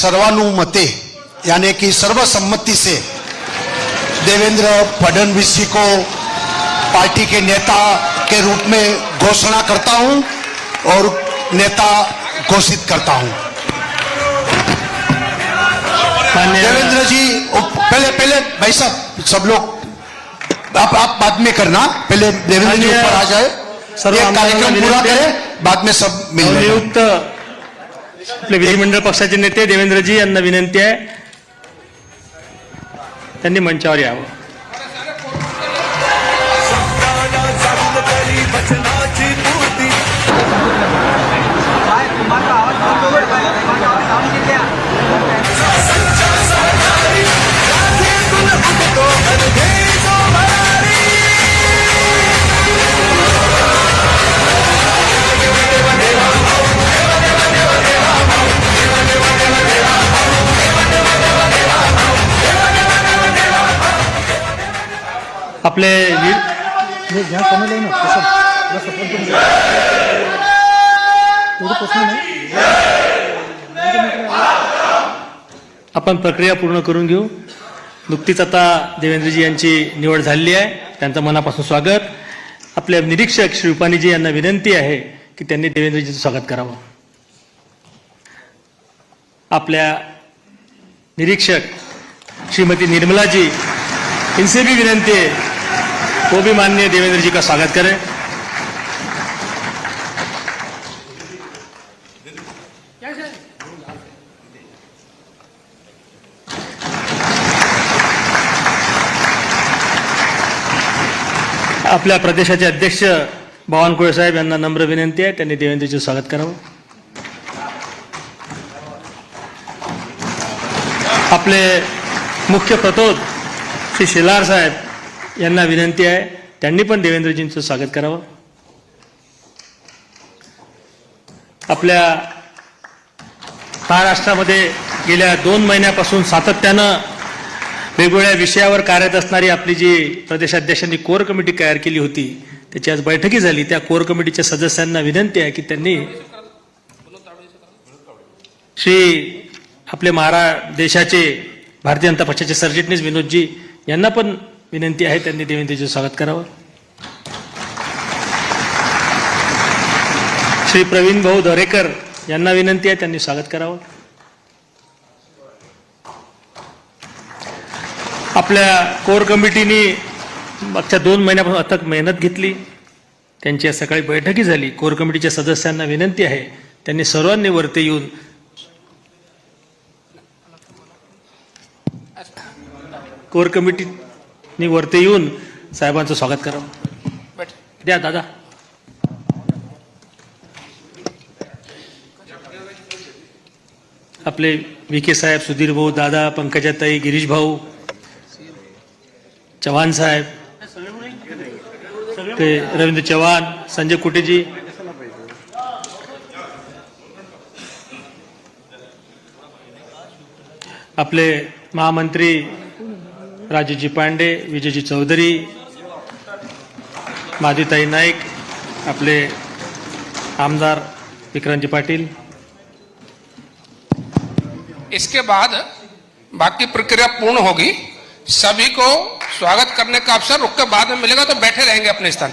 सर्वानुमते यानी कि सर्वसम्मति से देवेंद्र फडणवीस जी को पार्टी के नेता के रूप में घोषणा करता हूँ और नेता घोषित करता हूँ। देवेंद्र जी पहले पहले भाई साहब सब लोग आप आप बाद में करना पहले देवेंद्र जी ऊपर आ जाए। कार्यक्रम पूरा करें बाद में सब मिल। आपले विधिमंडळ पक्षाचे नेते देवेंद्रजी यांना विनंती आहे. त्यांनी मंचावर यावं. नाही. आपण प्रक्रिया पूर्ण करून घेऊ. नुकतीच आता देवेंद्रजी यांची निवड झालेली आहे. त्यांचं मनापासून स्वागत. आपले निरीक्षक श्री रुपानीजी यांना विनंती आहे की त्यांनी देवेंद्रजीचं स्वागत करावं. आपल्या निरीक्षक श्रीमती निर्मलाजी भी विनंती है वो भी माननीय देवेंद्र जी का स्वागत करें। आपल्या प्रदेशाचे अध्यक्ष बावनकुळे साहेब यांना नम्र विनंती आहे. त्यांनी देवेंद्रजीचं स्वागत करावं. आपले मुख्य प्रतोद श्री शेलार साहेब यांना विनंती आहे. त्यांनी पण देवेंद्रजींचं स्वागत करावं. आपल्या महाराष्ट्रामध्ये गेल्या दोन महिन्यापासून सातत्यानं वेगवेगळ्या विषयावर कार्यरत असणारी आपली जी प्रदेशाध्यक्षांनी कोर कमिटी तयार केली होती त्याची आज बैठकी झाली. त्या कोर कमिटीच्या सदस्यांना विनंती आहे की त्यांनी श्री आपले महारा देशाचे भारतीय जनता पक्षाचे सरचिटणीस विनोदजी यांना पण विनंती आहे त्यांनी देवेंद्रजीचं स्वागत करावं. श्री प्रवीण भाऊ दरेकर यांना विनंती आहे त्यांनी स्वागत करावं. आपल्या कोर कमिटीने मागच्या दोन महिन्यापासून अथक मेहनत घेतली. त्यांची आज सकाळी बैठकी झाली. कोर कमिटीच्या सदस्यांना विनंती आहे त्यांनी सर्वांनी वरती येऊन कोर कमिटी कमिटीने वरती येऊन साहेबांचं स्वागत करावं. द्या दादा. आपले विखे साहेब सुधीर भाऊ दादा पंकजाताई गिरीश भाऊ चव्हाण साहेब ते रवींद्र चव्हाण संजय कुटेजी. आपले महामंत्री राजूजी पांडे, विजयजी चौधरी, माधुताई नाईक, आपले आमदार विक्रांतजी पाटील. इसके बाद बाकी प्रक्रिया पूर्ण होगी। सभी को स्वागत करने का अवसर रुक के बाद में मिलेगा तो बैठे रहेंगे अपने स्थान।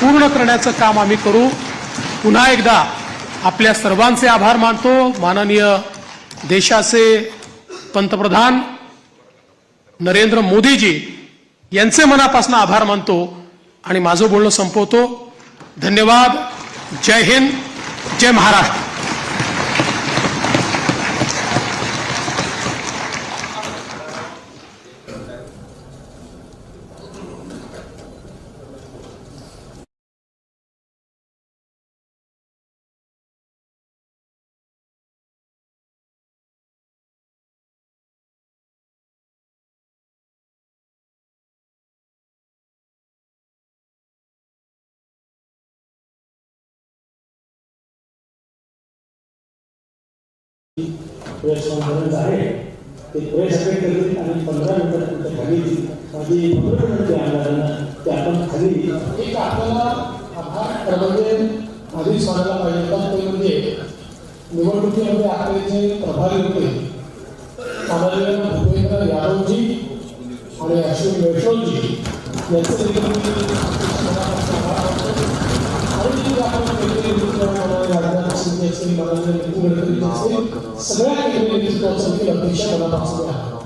पूर्ण करण्याचं काम आम्ही करू. पुन्हा एकदा आपल्या सर्वांचे आभार मानतो. माननीय देशाचे पंतप्रधान नरेंद्र मोदीजी यांचे मनापासून आभार मानतो आणि माझं बोलणं संपवतो. धन्यवाद. जय हिंद. जय महाराष्ट्र. प्रेस कॉन्फरन्स आहे ते प्रेस अटेंड करतील आणि पंधरा मिनिटात तुमच्या खाली माझी पंधरा मिनिट आमदारांना ते आपण खाली एक आपल्याला आभार म्हणजे आधीच मानायला पाहिजे होता ते म्हणजे निवडणुकीमध्ये आपले जे प्रभारी होते आदरणीय भूपेंद्र यादवजी आणि अश्विन वैष्णवजी यांचं देखील मी मनापासून आभार मानतो. आणि जे आपण